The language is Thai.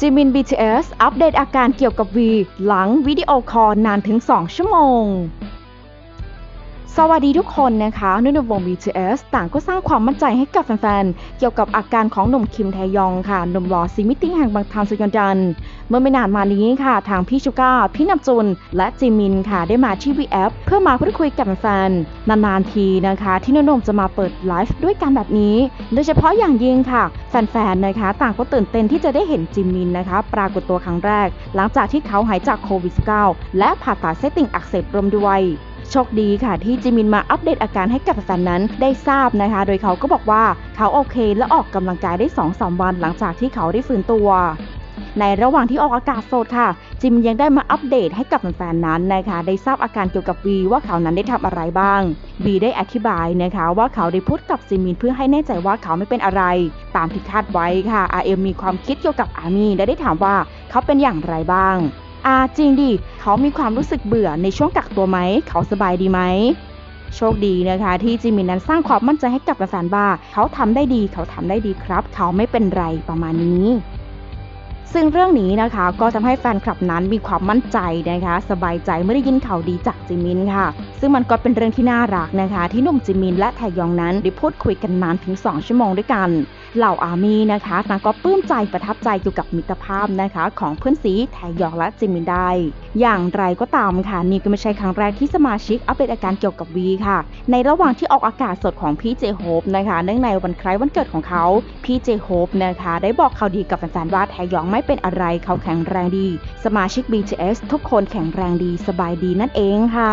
จิมิน BTS อัปเดตอาการเกี่ยวกับวี หลังวิดีโอคอลนานถึง 2 ชั่วโมง สวัสดีทุกคนนะคะนุ่นวง BTS ต่างก็สร้างความมั่นใจให้กับแฟนๆ เกี่ยวกับอาการของหนุ่มคิมแทยองค่ะ หนุ่มหล่อซีมิติแห่งบางทางสุยอนจัน เมื่อไม่นานมานี้ค่ะ ทางพี่ชูก้า พี่นำจุน และจิมินค่ะ ได้มาที่ VF เพื่อมาพูดคุยกับแฟนๆ นานๆ ทีนะคะ ที่นุ่นวงจะมาเปิดไลฟ์ด้วยกันแบบนี้ โดยเฉพาะอย่างยิ่งค่ะ แฟนๆ นะคะ ต่างก็ตื่นเต้นที่จะได้เห็นจิมินนะคะ ปรากฏตัวครั้งแรก หลังจากที่เขาหายจากโควิด -19 และผ่าตัดเส้นติ่งอักเสบรวมด้วย โชคดีค่ะที่จิมินมาอัปเดตอาการให้กับแฟนนั้นได้ทราบนะคะ โดยเขาก็บอกว่าเขาโอเคและออกกำลังกายได้2-3วันหลังจากที่เขาได้ฟื้นตัวในระหว่างที่ออกอากาศสดค่ะ จิมยังได้มาอัปเดตให้กับแฟนๆนั้นนะคะ ได้ทราบอาการเกี่ยวกับวีว่าเขานั้นได้ทำอะไรบ้างวีได้อธิบายนะคะว่าเขาได้พูดกับจิมินเพื่อให้แน่ใจว่าเขาไม่เป็นอะไร ตามที่คาดไว้ค่ะ RM มีความคิดเกี่ยวกับอามีและได้ถามว่าเขาเป็นอย่างไรบ้าง อาจริงดิเขามีความรู้สึกเบื่อในช่วงกักตัวไหม เขาสบายดีไหม โชคดีนะคะ ที่จิมินนั้นสร้างความมั่นใจให้กับแฟนๆว่าเขาทำได้ดี เขาทำได้ดีครับ เขาไม่เป็นไรประมาณนี้ซึ่งเรื่องนี้นะคะก็ทำให้แฟนคลับนั้นมีความมั่นใจนะคะ สบายใจเมื่อได้ยินข่าวดีจากจิมินค่ะ ซึ่งมันก็เป็นเรื่องที่น่ารักนะคะ ที่หนุ่มจิมินและแทยองนั้นได้พูดคุยกันนานถึง 2 ชั่วโมงด้วยกัน เหล่าอาร์มี่นะคะต่างก็ปลื้มใจประทับใจเกี่ยวกับมิตรภาพนะคะ ของเพื่อนซีแทยองและจิมินได้ อย่างไรก็ตามค่ะนี่ก็ไม่ใช่ครั้งแรกที่สมาชิกอัปเดตอาการเกี่ยวกับวีค่ะ ในระหว่างที่ออกอากาศสดของพี่เจโฮปนะคะเนื่องในวันคล้ายวันเกิดของเขาพี่เจโฮปนะคะ ได้บอกข่าวดีกับแฟนๆว่าแทยองไม่เป็นอะไรเขาแข็งแรงดี สมาชิก BTS ทุกคนแข็งแรงดีสบายดีนั่นเองค่ะ